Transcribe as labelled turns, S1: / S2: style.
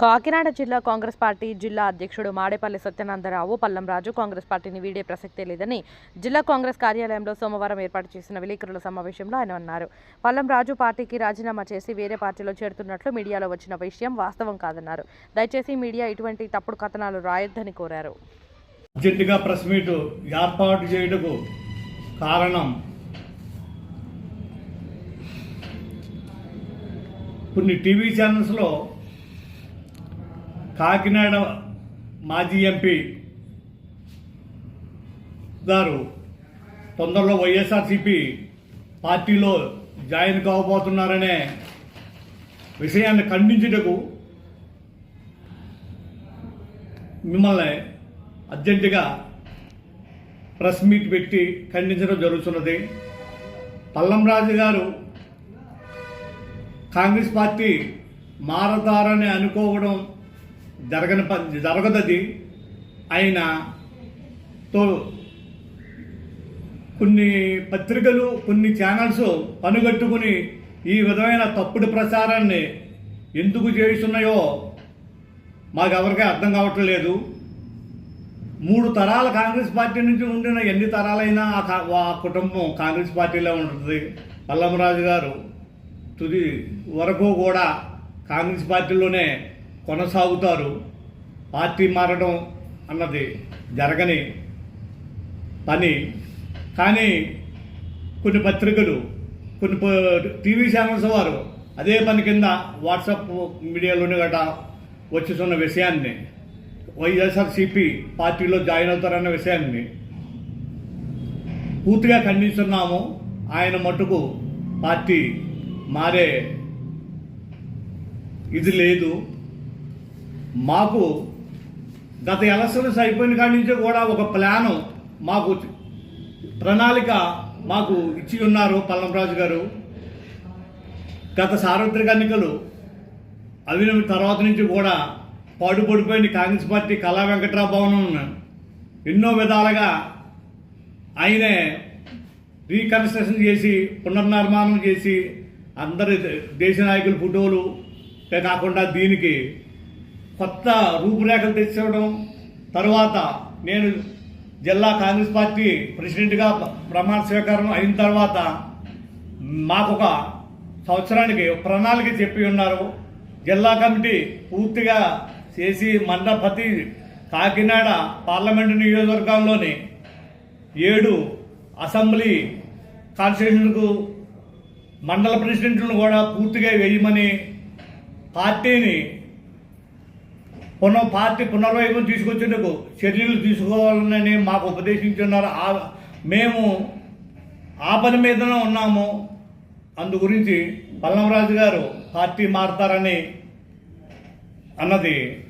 S1: కాకినాడ జిల్లా కాంగ్రెస్ పార్టీ జిల్లా అధ్యక్షుడు మాడేపల్లి సత్యనందరావు పల్లంరాజు కాంగ్రెస్ పార్టీని వీడే ప్రసక్తే లేదని జిల్లా కాంగ్రెస్ కార్యాలయంలో సోమవారం ఏర్పాటు చేసిన విలేకరుల సమావేశంలో ఆయన అన్నారు. పల్లంరాజు పార్టీకి రాజీనామా చేసి వేరే పార్టీలో చేరుతున్నట్లు మీడియాలో వచ్చిన విషయం వాస్తవం కాదన్నారు. దయచేసి మీడియా ఇటువంటి తప్పుడు కథనాలు రాయొద్దని కోరారు.
S2: అర్జెంటుగా ప్రెస్ మీట్ ఏర్పాటు చేయుటకు కారణం కొన్ని టీవీ ఛానల్స్లో కాకినాడ మాజీ ఎంపీ గారు తొందరలో వైఎస్ఆర్సీపీ పార్టీలో జాయిన్ కావబోతున్నారనే విషయాన్ని ఖండించుటకు మిమ్మల్ని అర్జెంటుగా ప్రెస్ మీట్ పెట్టి ఖండించడం జరుగుతున్నది. పల్లంరాజు గారు కాంగ్రెస్ పార్టీ మారతారని అనుకోవడం జరగని ప- జరగదది ఆయనతో కొన్ని పత్రికలు కొన్ని ఛానల్స్ పనుగట్టుకుని ఈ విధమైన తప్పుడు ప్రచారాన్ని ఎందుకు చేస్తున్నాయో మాకెవరికీ అర్థం కావటం లేదు. మూడు తరాల కాంగ్రెస్ పార్టీ నుంచి ఉండిన ఎన్ని తరాలైనా ఆ ఆ కుటుంబం కాంగ్రెస్ పార్టీలో ఉంటుంది. పల్లమరాజు గారు తుది వరకు కూడా కాంగ్రెస్ పార్టీలోనే కొనసాగుతారు. పార్టీ మారడం అన్నది జరగని పని. కానీ కొన్ని పత్రికలు కొన్ని టీవీ ఛానల్స్ వారు అదే పని కింద వాట్సాప్ మీడియాలోనే గట వచ్చేస్తున్న విషయాన్ని వైఎస్ఆర్సీపీ పార్టీలో జాయిన్ అవుతారన్న విషయాన్ని పూర్తిగా ఖండిస్తున్నాము. ఆయన మట్టుకు పార్టీ మారే ఇది లేదు. మాకు గత ఎలక్షన్స్ అయిపోయిన కాడి నుంచి కూడా ఒక ప్లాను మాకు ప్రణాళిక మాకు ఇచ్చి ఉన్నారు పల్లంరాజు గారు. గత సార్వత్రిక ఎన్నికలు అవినవి తర్వాత నుంచి కూడా పాడుపడిపోయిన కాంగ్రెస్ పార్టీ కళా వెంకట్రావు భవనం ఎన్నో విధాలుగా ఆయనే రీకన్స్ట్రక్షన్ చేసి పునర్నిర్మాణం చేసి అందరి దేశ నాయకుల ఫోటోలు కాకుండా దీనికి కొత్త రూపురేఖలు తెచ్చుకోవడం తర్వాత నేను జిల్లా కాంగ్రెస్ పార్టీ ప్రెసిడెంట్గా ప్రమాణ స్వీకారం అయిన తర్వాత మాకొక సంవత్సరానికి ప్రణాళిక చెప్పి ఉన్నారు. జిల్లా కమిటీ పూర్తిగా చేసి మండ ప్రతి కాకినాడ పార్లమెంటు నియోజకవర్గంలోని ఏడు అసెంబ్లీ కాన్స్టిట్యూషన్కు మండల ప్రెసిడెంట్లను కూడా పూర్తిగా వేయమని పార్టీని పునః పార్టీ పునర్వైభవం తీసుకొచ్చేందుకు చర్యలు తీసుకోవాలని మాకు ఉపదేశించున్నారు. ఆ- మేము ఆ పని మీదనే ఉన్నాము. అందు గురించి పల్లంరాజు గారు పార్టీ మారతారని అన్నది